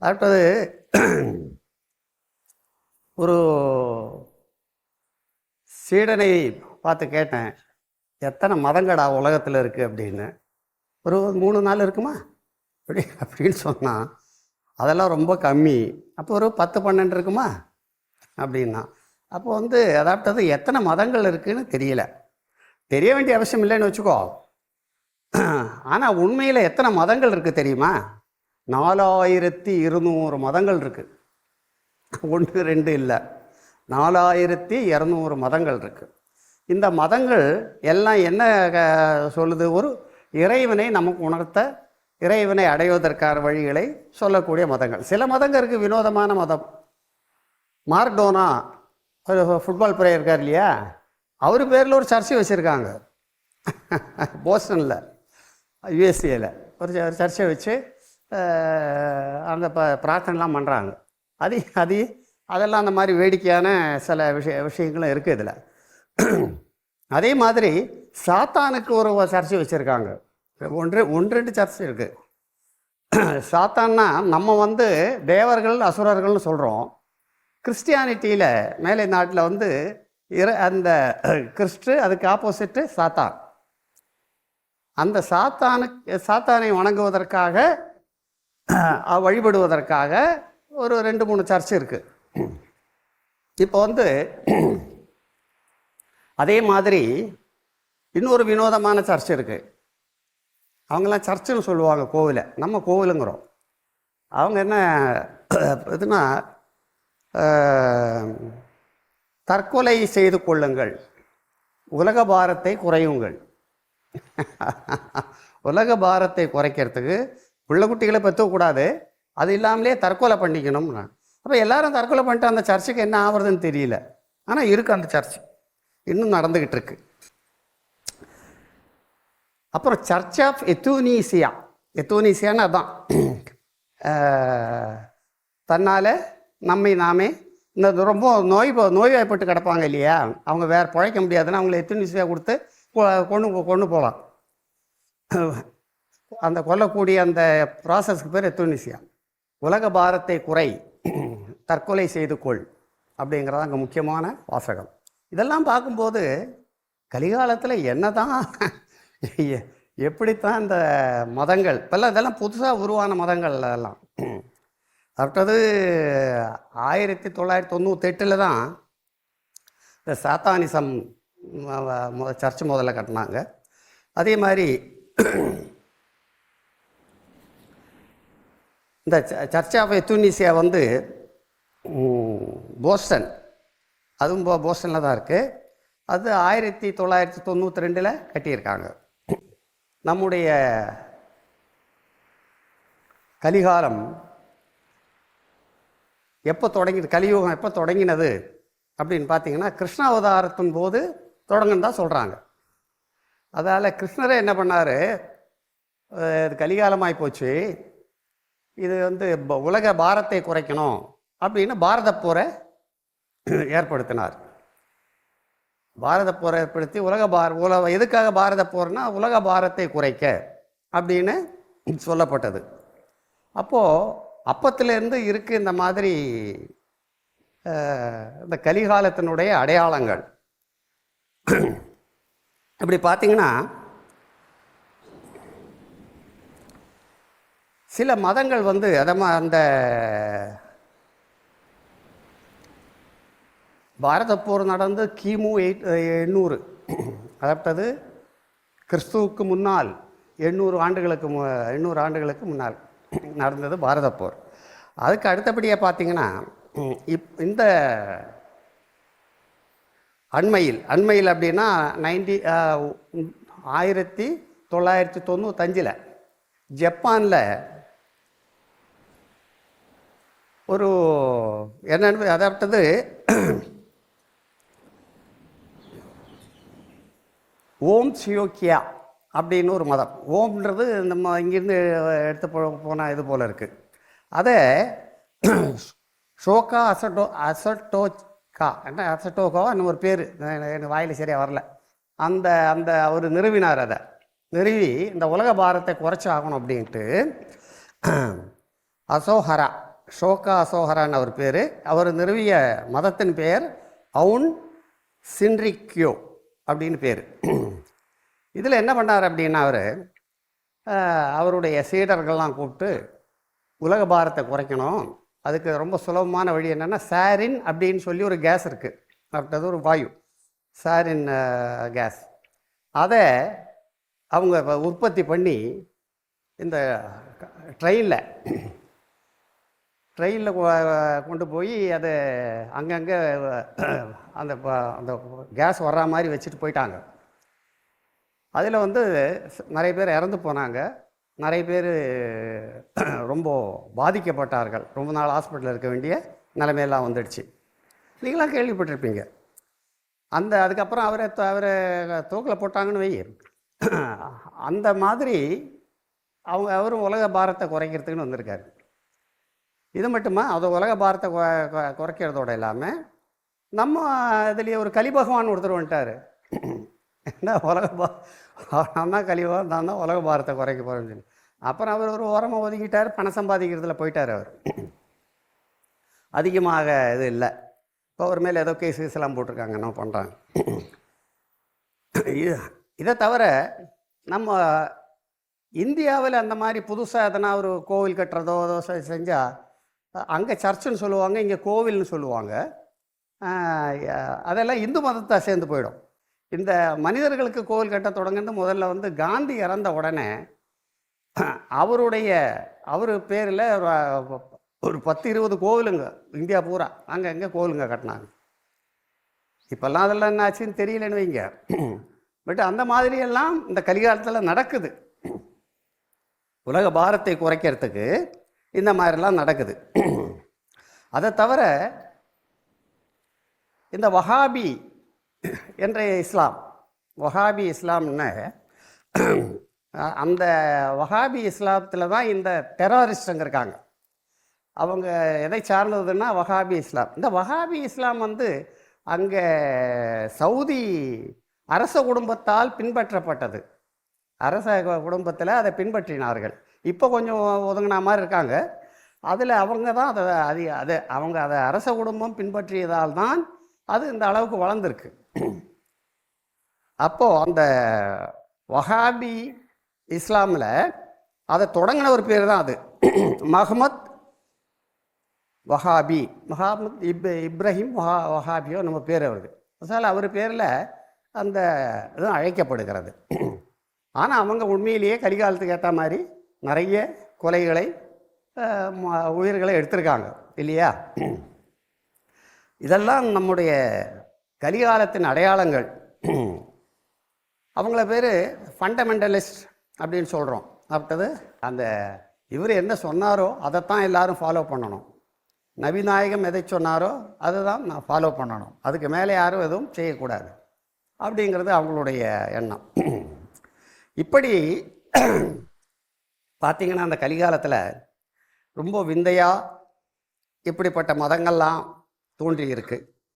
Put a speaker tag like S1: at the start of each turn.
S1: அடுத்தது ஒரு சீடனை பார்த்து கேட்டேன் எத்தனை மதங்கடா உலகத்தில் இருக்குது அப்படின்னு. ஒரு மூணு நாள் இருக்குமா? அப்படி அப்படின்னு சொன்னான். அதெல்லாம் ரொம்ப கம்மி. அப்போ ஒரு பத்து பன்னெண்டு இருக்குமா? அப்படின்னா. அப்போ வந்து அதாட்டது எத்தனை மதங்கள் இருக்குதுன்னு தெரியல. தெரிய வேண்டிய அவசியம் இல்லைன்னு வச்சுக்கோ. ஆனால் உண்மையில் எத்தனை மதங்கள் இருக்குது தெரியுமா? நாலாயிரத்தி இருநூறு மதங்கள் இருக்குது ஒன்று ரெண்டு இல்லை. நாலாயிரத்தி இரநூறு மதங்கள் இருக்குது இந்த மதங்கள் எல்லாம் என்ன சொல்லுது? ஒரு இறைவனை நமக்கு உணர்த்த இறைவனை அடைவதற்கான வழிகளை சொல்லக்கூடிய மதங்கள். சில மதங்கள் இருக்குது வினோதமான மதம். மார்டோனா ஒரு ஃபுட்பால் பிளேயர் இருக்கார் இல்லையா? அவர் பேரில் ஒரு சர்ச்சை வச்சுருக்காங்க. போஸ்டனில் யுஎஸ்ஏல. ஒரு ச- சர்ச்சை வச்சு அந்த ப பிரார்த்தனைலாம் பண்ணுறாங்க அது அது அதெல்லாம் அந்த மாதிரி வேடிக்கையான சில விஷய விஷயங்களும் இருக்குது இதில். அதே மாதிரி சாத்தானுக்கு ஒரு சர்ச்சை வச்சுருக்காங்க. ஒன்று ஒன்று ரெண்டு சர்ச்சை இருக்குது சாத்தான்னா நம்ம வந்து தேவர்கள் அசுரர்கள்னு சொல்கிறோம் கிறிஸ்டியானிட்டியில் மேலை நாட்டில் வந்து இற அந்த கிறிஸ்டு அதுக்கு ஆப்போசிட்டு சாத்தான். அந்த சாத்தானுக்கு சாத்தானை வணங்குவதற்காக வழிபடுவதற்காக ஒரு ரெண்டு மூணு சர்ச் இருக்குது இப்போ வந்து அதே மாதிரி இன்னொரு வினோதமான சர்ச் இருக்குது அவங்கெல்லாம் சர்ச்சுன்னு சொல்லுவாங்க கோவிலை. நம்ம கோவிலுங்கிறோம். அவங்க என்ன இதுனா தற்கொலை செய்து கொள்ளுங்கள். உலக பாரத்தை குறையுங்கள். உலக பாரத்தை குறைக்கிறதுக்கு பிள்ளை குட்டிகளை பெற்றக்கூடாது. அது இல்லாமலே தற்கொலை பண்ணிக்கணும்னா. அப்போ எல்லாரும் தற்கொலை பண்ணிட்டு அந்த சர்ச்சுக்கு என்ன ஆகுறதுன்னு தெரியல. ஆனால் இருக்கு அந்த சர்ச். இன்னும் நடந்துக்கிட்டு இருக்கு. அப்புறம் சர்ச் ஆஃப் எத்தூனீசியா எத்தூனீசியான்னு அதான் தன்னால் நம்மை நாமே இந்த ரொம்ப நோய் நோய்வாய்ப்பட்டு கிடப்பாங்க இல்லையா? அவங்க வேறு பிழைக்க முடியாதுன்னா அவங்கள எத்தூனீசியா கொடுத்து கொண்டு போ- கொண்டு போகலாம். அந்த கொல்லக்கூடிய அந்த ப்ராசஸ்க்கு பேர் எத்தூனிசியா உலக பாரத்தை குறை தற்கொலை செய்து கொள் அப்படிங்கிறது அங்கே முக்கியமான வாசகம். இதெல்லாம் பார்க்கும்போது கலிகாலத்தில் என்னதான் தான் எப்படித்தான் இந்த மதங்கள் இப்போல்லாம் இதெல்லாம் புதுசாக உருவான மதங்கள் அதெல்லாம். அடுத்தது ஆயிரத்தி தொள்ளாயிரத்தி தொண்ணூத்தெட்டில் தான் இந்த சாத்தானிசம் சர்ச் முதல்ல கட்டினாங்க. அதே மாதிரி இந்த ச- சர்ச் ஆஃப் எத்தூனிசியா வந்து போஸ்டன். அதுவும் போ போஸ்டனில் தான் இருக்குது அது ஆயிரத்தி தொள்ளாயிரத்தி தொண்ணூற்றி ரெண்டில் கட்டியிருக்காங்க. நம்முடைய கலிகாலம் எப்போ தொடங்கி கலியுகம் எப்போ தொடங்கினது அப்படின்னு பார்த்தீங்கன்னா கிருஷ்ணாவதாரத்தின் போது தொடங்குன்னு தான் சொல்கிறாங்க அதால் கிருஷ்ணரே என்ன பண்ணார்? இது கலிகாலமாகி போச்சு. இது வந்து உலக பாரத்தை குறைக்கணும் அப்படின்னு பாரத போரை ஏற்படுத்தினார். பாரத போரை ஏற்படுத்தி உலக பார உலக எதுக்காக பாரத போர்னா உலக பாரத்தை குறைக்க அப்படின்னு சொல்லப்பட்டது. அப்போது அப்பத்திலேருந்து இருக்குது இந்த மாதிரி இந்த கலிகாலத்தினுடைய அடையாளங்கள். இப்படி பார்த்தீங்கன்னா சில மதங்கள் வந்து அதமா அந்த பாரத போர் நடந்து கிமு எயிட் எண்ணூறு. அதாவது கிறிஸ்துவுக்கு முன்னால் எண்ணூறு ஆண்டுகளுக்கு மு எண்ணூறு ஆண்டுகளுக்கு முன்னால் நடந்தது பாரத போர் அதுக்கு அடுத்தபடியாக பார்த்தீங்கன்னா இப் இந்த அண்மையில் அண்மையில் அப்படின்னா நைன்டி ஆயிரத்தி தொள்ளாயிரத்தி தொண்ணூத்தஞ்சில் ஜப்பானில் ஒரு என்னன்னு அதாவது ஓம் சியோக்கியா அப்படின்னு ஒரு மதம். ஓம்ன்றது நம்ம இங்கேருந்து எடுத்து போ போனால் இது போல் இருக்குது அதை ஷோகா அசட்டோ அசட்டோக்கா என்ன அசட்டோகாவா ஒரு பேர் எனக்கு வாயில் சரியாக வரல. அந்த அந்த அவர் நிறுவினார் அதை. நிறுவி இந்த உலக பாரத்தை குறைச்சி ஆகணும் அப்படின்ட்டு அசோஹரா ஷோகா அசோகரான் அவர் பேர். அவர் நிறுவிய மதத்தின் பெயர் அவுன் சின்ரிக்யோ அப்படின்னு பேர். இதில் என்ன பண்ணார் அப்படின்னா அவர் அவருடைய சீடர்கள்லாம் கூப்பிட்டு உலக பாரத்தை குறைக்கணும். அதுக்கு ரொம்ப சுலபமான வழி என்னென்னா சாரின் அப்படின்னு சொல்லி ஒரு கேஸ் இருக்குது அப்படின்றது ஒரு வாயு. சாரின் கேஸ். அதை அவங்க உற்பத்தி பண்ணி இந்த ட்ரெயினில் ட்ரெயினில் கொண்டு போய் அதை அங்கங்கே அந்த அந்த கேஸ் வர்ற மாதிரி வச்சுட்டு போயிட்டாங்க. அதில் வந்து நிறைய பேர் இறந்து போனாங்க. நிறைய பேர் ரொம்ப பாதிக்கப்பட்டார்கள். ரொம்ப நாள் ஹாஸ்பிட்டலில் இருக்க வேண்டிய நிலைமையெல்லாம் வந்துடுச்சு. நீங்களாம் கேள்விப்பட்டிருப்பீங்க. அந்த அதுக்கப்புறம் அவரை த- அவரை தூக்கில் போட்டாங்கன்னு வை அந்த மாதிரி அவங்க அவரும் உலக பாரத்தை குறைக்கிறதுக்குன்னு வந்திருக்காரு. இது மட்டுமா? அது உலக பாரத்தை கொ- குறைக்கிறதோட இல்லாமல் நம்ம இதுலேயே ஒரு கலிபகவான் ஒருத்தர் வந்துட்டார். என்ன உலக பா நான் தான் கலிபகவான் நான் தான் உலக பாரத்தை குறைக்க போகிறேன்னு சொல்லி. அப்புறம் அவர் ஒரு ஓரமாக ஒதுக்கிட்டார் பணம் சம்பாதிக்கிறதுல போயிட்டார் அவர். அதிகமாக இது இல்லை. இப்போ அவர் மேலே ஏதோ கேஸ் கேஸ் போட்டிருக்காங்க என்ன பண்ணுறாங்க இது இதை தவிர நம்ம இந்தியாவில் அந்த மாதிரி புதுசாக எதனா ஒரு கோவில் கட்டுறதோ ஏதோ செஞ்சால் அங்கே சர்ச்சுன்னு சொல்லுவாங்க இங்கே கோவில்னு சொல்லுவாங்க. அதெல்லாம் இந்து மதத்தை சேர்ந்து போயிடும். இந்த மனிதர்களுக்கு கோவில் கட்ட தொடங்குன்னு முதல்ல வந்து காந்தி இறந்த உடனே அவருடைய அவர் பேரில் ஒரு பத்து இருபது கோவிலுங்க இந்தியா பூரா. அங்கே இங்கே கோவிலுங்க கட்டினாங்க. இப்போல்லாம் அதெல்லாம் என்ன ஆச்சுன்னு தெரியலன்னு வைங்க. பட் அந்த மாதிரியெல்லாம் இந்த கலிகாலத்தில் நடக்குது. உலக பாரத்தை குறைக்கிறதுக்கு இந்த மாதிரிலாம் நடக்குது. அதை தவிர இந்த வஹாபி என்ற இஸ்லாம் வஹாபி இஸ்லாம்னு அந்த வஹாபி இஸ்லாத்தில் தான் இந்த டெரரிஸ்டுங்க இருக்காங்க. அவங்க எதை சார்ந்ததுன்னா வஹாபி இஸ்லாம். இந்த வஹாபி இஸ்லாம் வந்து அங்கே சவுதி அரச குடும்பத்தால் பின்பற்றப்பட்டது. அரச குடும்பத்தில் அதை பின்பற்றினார்கள். இப்போ கொஞ்சம் ஒதுங்கின மாதிரி இருக்காங்க. அதில் அவங்க தான் அதை அது அது அவங்க அதை அரச குடும்பம் பின்பற்றியதால் தான் அது இந்த அளவுக்கு வளர்ந்துருக்கு. அப்போது அந்த வஹாபி இஸ்லாமில் அதை தொடங்கின ஒரு பேர் தான் அது. மஹமத் வஹாபி. மஹாமத் இப் இப்ராஹிம் வஹா வஹாபியோ நம்ம பேர் அவருக்கு. அதனால் அவர் பேரில் அந்த இது அழைக்கப்படுகிறது. ஆனால் அவங்க உண்மையிலேயே கலிகாலத்துக்கு ஏற்ற மாதிரி நிறைய கொலைகளை உயிர்களை எடுத்திருக்காங்க இல்லையா? இதெல்லாம் நம்முடைய கலிகாலத்தின் அடையாளங்கள். அவங்கள பேர் ஃபண்டமெண்டலிஸ்ட் அப்படின்னு சொல்கிறோம் அப்பட்டது அந்த இவர் என்ன சொன்னாரோ அதைத்தான் எல்லாரும் ஃபாலோ பண்ணணும். நபிநாயகம் எதை சொன்னாரோ அதை தான் நான் ஃபாலோ பண்ணணும். அதுக்கு மேலே யாரும் எதுவும் செய்யக்கூடாது. அப்படிங்கிறது அவங்களுடைய எண்ணம். இப்படி பார்த்தீங்கன்னா அந்த கலிகாலத்தில் ரொம்ப விந்தையாக இப்படிப்பட்ட மதங்கள்லாம் தோன்றி இருக்குது